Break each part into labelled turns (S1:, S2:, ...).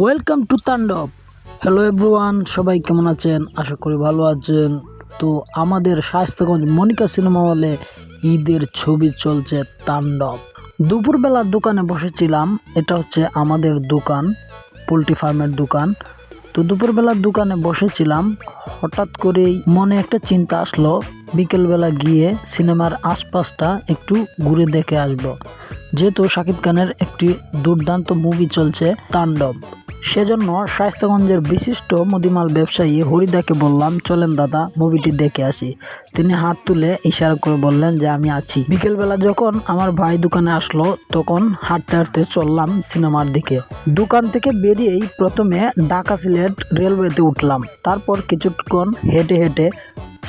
S1: Welcome to Tandav hello everyone সবাই কেমন আছেন? আশা করি ভালো আছেন। তো আমাদের স্বাস্থ্যগঞ্জ মনিকা সিনেমা হলে ঈদের ছবি চলছে তাণ্ডব দুপুরবেলা দোকানে বসেছিলাম, এটা হচ্ছে আমাদের দোকান, পোলট্রি ফার্মের দোকান। তো দুপুরবেলা দোকানে বসেছিলাম, হঠাৎ করেই মনে একটা চিন্তা আসলো, বিকেলবেলা গিয়ে সিনেমার আশপাশটা একটু ঘুরে দেখে আসব। যেহেতু শাকিব খানের একটি দুর্দান্ত মুভি চলছে তাণ্ডব। সেজন্য শায়স্তাগঞ্জের বিশিষ্ট মুদিমাল ব্যবসায়ী হরিদাকে বললাম, চলেন দাদা মুভিটি দেখে আসি। তিনি হাত তুলে ইশারা করে বললেন যে, আমি আছি। বিকেলবেলা যখন আমার ভাই দোকানে আসলো, তখন হাঁটতে হাঁটতে চললাম সিনেমার দিকে। দোকান থেকে বেরিয়েই প্রথমে ঢাকা সিলেট রেলওয়েতে উঠলাম। তারপর কিছুক্ষণ হেঁটে হেঁটে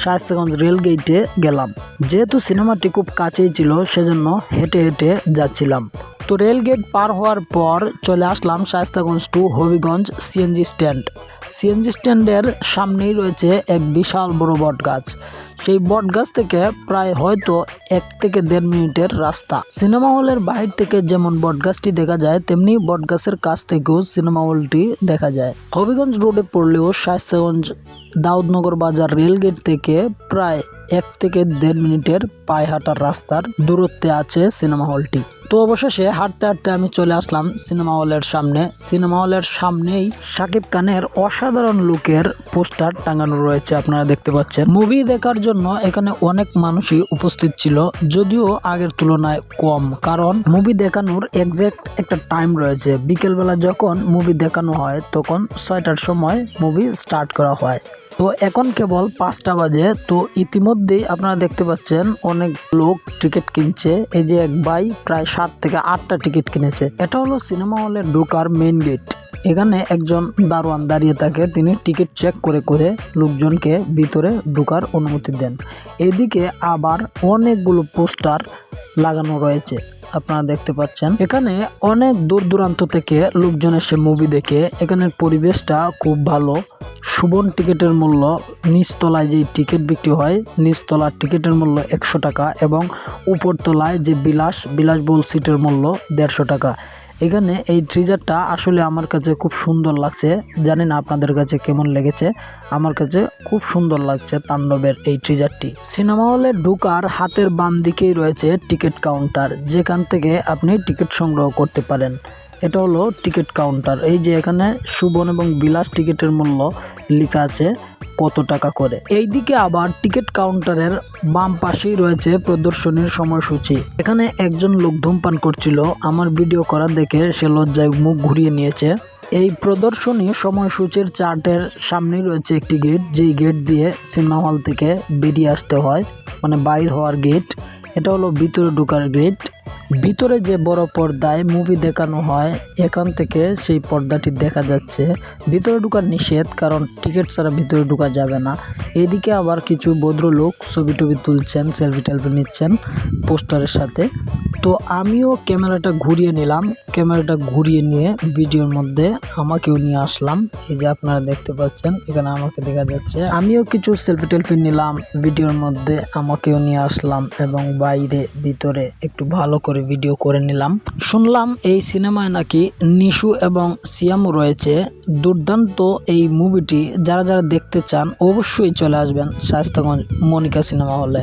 S1: শায়স্তাগঞ্জ রেল গেটে গেলাম। যেহেতু সিনেমাটি খুব কাছেই ছিল, সেজন্য হেঁটে হেঁটে যাচ্ছিলাম। তো রেলগেট পার হওয়ার পর চলে আসলাম Shaistaganj to Habiganj CNG stand. CNG স্ট্যান্ডের সামনেই রয়েছে এক বিশাল বড় বট গাছ সেই বট গাছ থেকে প্রায় হয়তো এক থেকে দেড় মিনিটের রাস্তা। সিনেমা হলের বাহির থেকে যেমন বটগাছটি দেখা যায়, তেমনি বটগাছের কাছ থেকেও সিনেমা হলটি দেখা যায়। হবিগঞ্জ রোডে পড়লেও শায়স্তাগঞ্জ দাউদনগর বাজার রেলগেট থেকে প্রায় এক থেকে দেড় মিনিটের পায়ে হাঁটার রাস্তার দূরত্বে আছে সিনেমা হলটি। তো অবশেষে হাঁটতে হাঁটতে আমি চলে আসলাম সিনেমা হলের সামনে। সিনেমা হলের সামনেই শাকিব খানের অসাধারণ লুকের পোস্টার টাঙানো রয়েছে, আপনারা দেখতে পাচ্ছেন। মুভি দেখার জন্য এখানে অনেক মানুষই উপস্থিত ছিল, যদিও আগের তুলনায় কম, কারণ মুভি দেখানোর এক্সাক্ট একটা টাইম রয়েছে। বিকেলবেলা যখন মুভি দেখানো হয়, তখন ছয়টার সময় মুভি স্টার্ট করা হয়। তো এখন কেবল পাঁচটা বাজে, তো ইতিমধ্যেই আপনারা দেখতে পাচ্ছেন অনেক লোক টিকিট কিনছে। এই যে এক ভাই প্রায় সাত থেকে আটটা টিকিট কিনেছে। এটা হলো সিনেমা হলে ঢোকার মেইন গেট এখানে একজন দারোয়ান দাঁড়িয়ে থাকে। তিনি টিকিট চেক করে করে লোকজনকে ভিতরে ঢোকার অনুমতি দেন। এদিকে আবার অনেকগুলো পোস্টার লাগানো রয়েছে। আপনারা দেখতে পাচ্ছেন। এখানে অনেক দূর দূরান্ত থেকে লোকজন এসে মুভি দেখে। এখানের পরিবেশটা খুব ভালো। সুবন টিকিটের মূল্য, নিচতলায় যে টিকিট বিক্রি হয়, নিচতলার টিকিটের মূল্য একশো টাকা এবং উপরতলায় যে বিলাস, বিলাসবহুল সিটের মূল্য দেড়শো টাকা। এখানে এই ট্রিজারটা আসলে আমার কাছে খুব সুন্দর লাগছে। জানি না আপনাদের কাছে কেমন লেগেছে। আমার কাছে খুব সুন্দর লাগছে তাণ্ডবের এই ট্রিজারটি সিনেমা হলে ঢুকার হাতের বাম দিকেই রয়েছে টিকিট কাউন্টার, যেখান থেকে আপনি টিকিট সংগ্রহ করতে পারেন। এটা হলো টিকিট কাউন্টার। এই যে এখানে সুবন এবং বিলাস টিকিটের মূল্য লেখা আছে কত টাকা করে। এইদিকে আবার টিকিট কাউন্টারের বাম পাশেই রয়েছে প্রদর্শনীর সময়সূচি। এখানে একজন লোক ধূমপান করছিল। আমার ভিডিও করা দেখে সে লজ্জায় মুখ ঘুরিয়ে নিয়েছে। এই প্রদর্শনী সময়সূচির চার্টের সামনেই রয়েছে একটি গেট। যেই গেট দিয়ে সিনেমা হল থেকে বেরিয়ে আসতে হয়। মানে বাইর হওয়ার গেট। এটা হলো ভিতরে ঢোকার গেট। ভিতরে যে বড় পর্দায় মুভি দেখানো হয়, এখান থেকে সেই পর্দাটি দেখা যাচ্ছে। ভিতরে ঢুকার নিষেধ, কারণ টিকিট ছাড়া ভিতরে ঢুকা যাবে না। এদিকে আবার কিছু ভদ্রলোক ছবি টবি তুলছেন সেলফি টেলফি নিচ্ছেন পোস্টারের সাথে। তো আমিও ক্যামেরাটা ঘুরিয়ে নিলাম। ক্যামেরাটা ঘুরিয়ে নিয়ে ভিডিওর মধ্যে আমাকেও নিয়ে আসলাম। এই যে আপনারা দেখতে পাচ্ছেন, এখানে আমাকে দেখা যাচ্ছে। আমিও কিছু সেলফি টেলফি নিলাম, ভিডিওর মধ্যে আমাকেও নিয়ে আসলাম এবং বাইরে, ভিতরে একটু ভালো করে ভিডিও করে নিলাম। শুনলাম এই সিনেমায় নাকি নিশু এবং সিয়ামও রয়েছে। দুর্দান্ত এই মুভিটি যারা যারা দেখতে চান অবশ্যই চলে আসবেন শায়স্তাগঞ্জ মনিকা সিনেমা হলে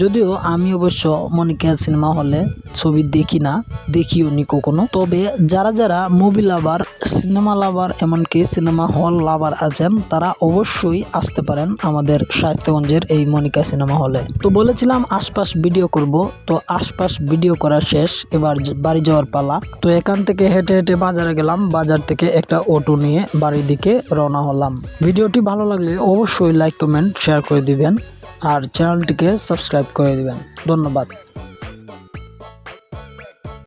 S1: যদিও আমি অবশ্য মনিকা সিনেমা হলে ছবি দেখি না, দেখিও নি কখনো। তবে যারা যারা মুভি লাভার সিনেমা লাভার এমনকি সিনেমা হল লাভার আছেন, তারা অবশ্যই আসতে পারেন আমাদের শায়স্তাগঞ্জের এই মনিকা সিনেমা হলে তো বলেছিলাম আশপাশ ভিডিও করব, তো আশপাশ ভিডিও করা শেষ, এবার বাড়ি যাওয়ার পালা। তো এখান থেকে হেঁটে হেঁটে বাজারে গেলাম, বাজার থেকে একটা অটো নিয়ে বাড়ির দিকে রওনা হলাম। ভিডিওটি ভালো লাগলে অবশ্যই লাইক, কমেন্ট, শেয়ার করে দিবেন, আর চ্যানেলটিকে সাবস্ক্রাইব করে দিবেন। ধন্যবাদ।